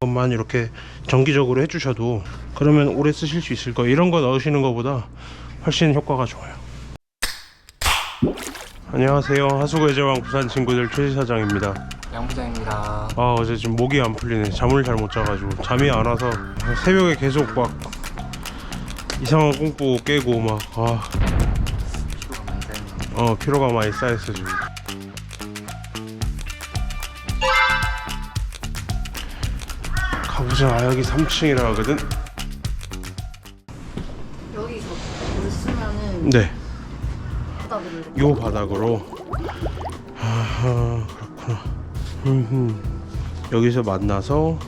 것만 이렇게 정기적으로 해주셔도 그러면 오래 쓰실 수 있을 거예요. 이런 거 넣으시는 것보다 훨씬 효과가 좋아요. 안녕하세요. 하수구의제왕 부산 친구들 최 사장입니다. 양 부장입니다. 아 어제 지금 목이 안 풀리네. 잠을 잘 못 자가지고 잠이 안 와서 새벽에 계속 막 이상한 꿈 꾸고 깨고 막 아, 피부가 많이 쌓이네요. 어 피로가 많이 쌓였어 지금. 보자. 아, 여기 3층이라 하거든. 여기서 물 쓰면은 네. 바닥으로 이렇게 요 바닥으로. 아 그렇구나. 흠흠. 여기서 만나서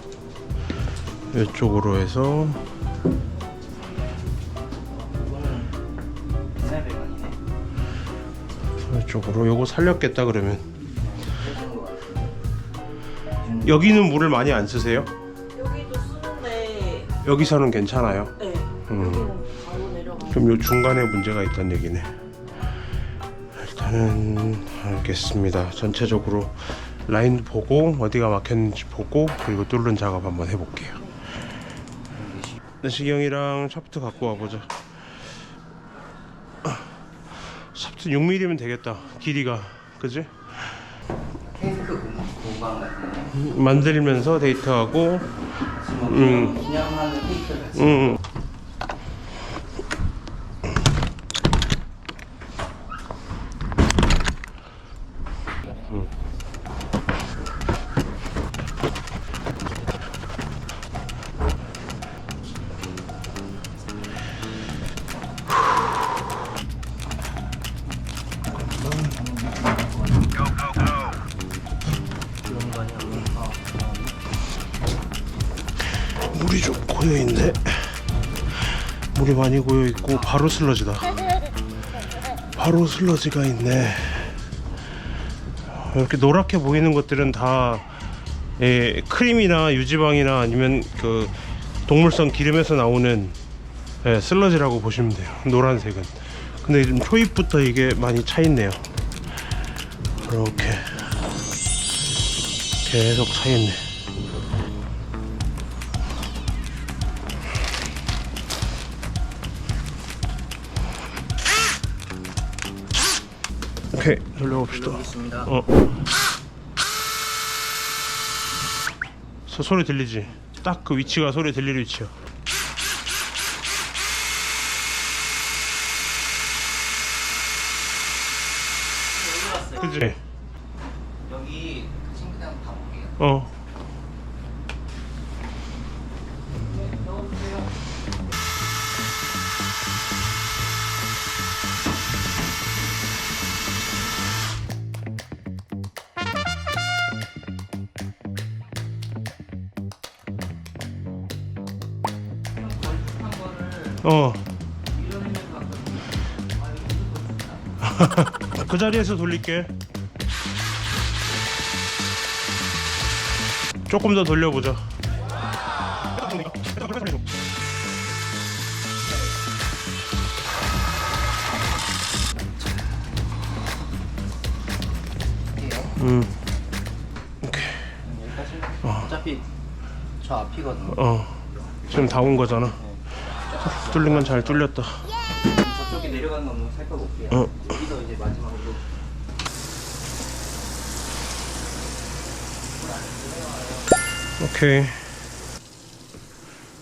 이쪽으로 해서. 이쪽으로 요거 살렸겠다 그러면. 여기는 물을 많이 안 쓰세요? 여기서는 괜찮아요. 네 음. 여기는 바로 내려가 그럼 요 중간에 문제가 있다는 얘기네. 일단은 알겠습니다. 전체적으로 라인 보고 어디가 막혔는지 보고 그리고 뚫는 작업 한번 해볼게요. 내시경이랑 샤프트 갖고 와보자. 아, 샤프트 6mm면 되겠다. 길이가 그지? 탱크 공- 공간 같은 만들면서 데이트하고 음. 그냥 기념하는 케이크 같이 응. 고여 있네. 물이 많이 고여 있고 바로 슬러지다. 바로 슬러지가 있네. 이렇게 노랗게 보이는 것들은 다 예, 크림이나 유지방이나 아니면 그 동물성 기름에서 나오는 예, 슬러지라고 보시면 돼요. 노란색은. 근데 지금 초입부터 이게 많이 차 있네요. 이렇게 계속 차 있네. 오케이 돌려봅시다. 어. 소, 소리 들리지? 딱 그 위치가 소리 들릴 위치야. 그지? 여기 그 싱크대 한번 가볼게요. 어. 어. 그 자리에서 돌릴게. 조금 더 돌려보자. 음. 오케이. 여기까지. 어차피 저 앞이거든요. 어. 지금 다 온 거잖아. 뚫린 건 잘 뚫렸다. 저쪽에 내려가는 거 한번 살펴볼게요. 어. 여기서 이제 마지막으로 오케이.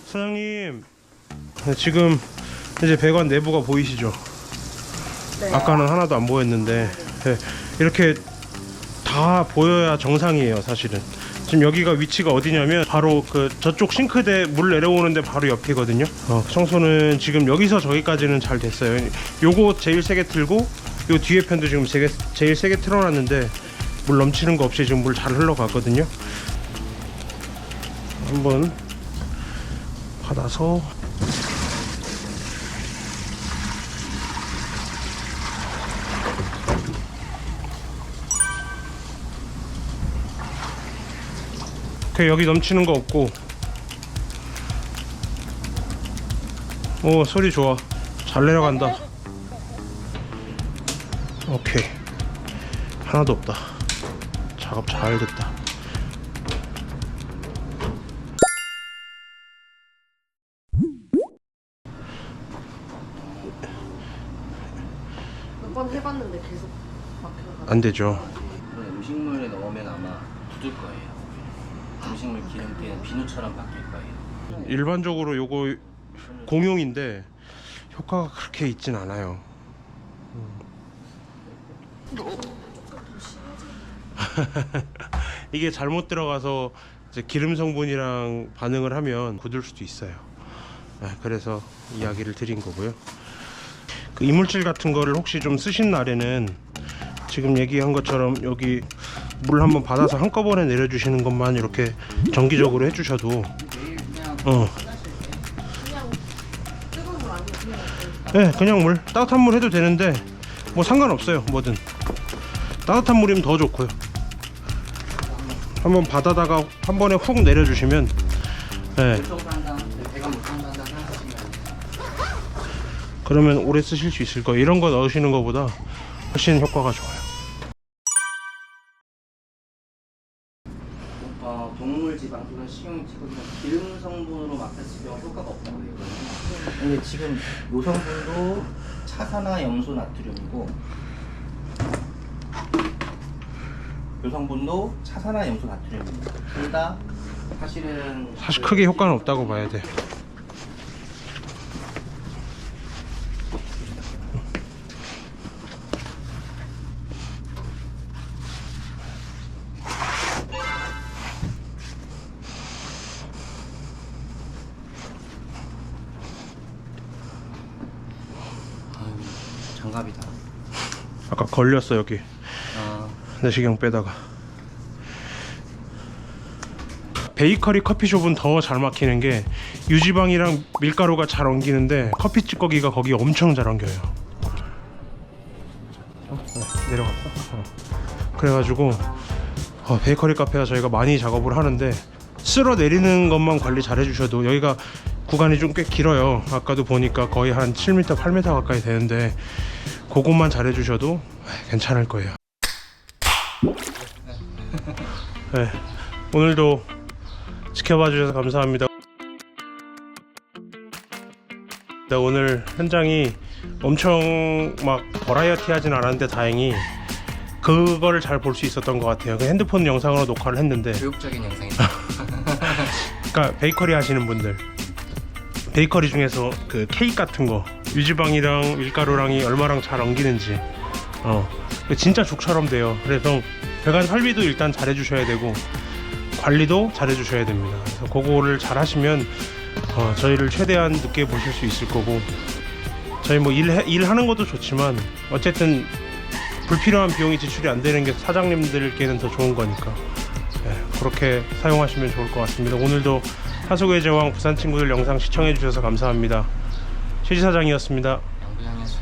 사장님, 네, 지금 이제 배관 내부가 보이시죠? 네. 아까는 하나도 안 보였는데 네, 이렇게 다 보여야 정상이에요, 사실은. 지금 여기가 위치가 어디냐면 바로 그 저쪽 싱크대 물 내려오는데 바로 옆이거든요. 어, 청소는 지금 여기서 저기까지는 잘 됐어요. 요거 제일 세게 틀고 요 뒤에 편도 지금 제게, 제일 세게 틀어놨는데 물 넘치는 거 없이 지금 물 잘 흘러갔거든요. 한번 받아서 오케이 여기 넘치는 거 없고. 오 소리 좋아. 잘 내려간다. 오케이. 하나도 없다. 작업 잘 됐다. 몇 번 해봤는데 계속 막혀서 안 되죠. 그런 음식물에 넣으면 아마 굳을 거예요. 음식물 기름기는 비누처럼 바뀔 거예요. 일반적으로 요거 공용인데 효과가 그렇게 있진 않아요. 이게 잘못 들어가서 기름 성분이랑 반응을 하면 굳을 수도 있어요. 아, 그래서 이야기를 드린 거고요. 그 이물질 같은 거를 혹시 좀 쓰신 날에는 지금 얘기한 것처럼 여기 물 한번 받아서 한꺼번에 내려주시는 것만 이렇게 정기적으로 해주셔도 어. 네, 그냥 물 따뜻한 물 해도 되는데 뭐 상관없어요 뭐든. 따뜻한 물이면 더 좋고요. 한번 받아다가 한 번에 훅 내려주시면 네, 그러면 오래 쓰실 수 있을 거예요. 이런 거 넣으시는 것보다 훨씬 효과가 좋아요 식용 지방은 기름 성분으로 맡았을 경우 효과가 없다고 되거든요. 근데 지금 요 성분도 차산화 염소 나트륨이고 요 성분도 차산화 염소 나트륨입니다. 둘 다 사실은 사실 크게 효과는 없다고 봐야 돼 걸렸어 여기 아, 내시경 빼다가 베이커리 커피숍은 더 잘 막히는 게 유지방이랑 밀가루가 잘 엉기는데 커피 찌꺼기가 거기 엄청 잘 엉겨요. 어? 네, 내려갔어. 어. 그래가지고 어, 베이커리 카페가 저희가 많이 작업을 하는데 쓸어 내리는 것만 관리 잘 해주셔도 여기가 구간이 좀 꽤 길어요. 아까도 보니까 거의 한 7m, 8m 가까이 되는데 그것만 잘 해주셔도 괜찮을 거예요. 네, 오늘도 지켜봐 주셔서 감사합니다. 네, 오늘 현장이 엄청 막 버라이어티 하진 않았는데 다행히 그거를 잘 볼 수 있었던 것 같아요. 그 핸드폰 영상으로 녹화를 했는데 교육적인 영상이다. 그러니까 베이커리 하시는 분들 베이커리 중에서 그 케이크 같은 거 유지방이랑 밀가루랑이 얼마랑 잘 엉기는지 어 진짜 죽처럼 돼요 그래서 배관 설비도 일단 잘 해주셔야 되고 관리도 잘 해주셔야 됩니다 그래서 그거를 잘 하시면 어, 저희를 최대한 늦게 보실 수 있을 거고 저희 뭐 일, 일하는 것도 좋지만 어쨌든 불필요한 비용이 지출이 안 되는 게 사장님들께는 더 좋은 거니까 네, 그렇게 사용하시면 좋을 것 같습니다. 오늘도 하수구의 제왕 부산 친구들 영상 시청해 주셔서 감사합니다. 최 지사장이었습니다. 양부장이었습니다.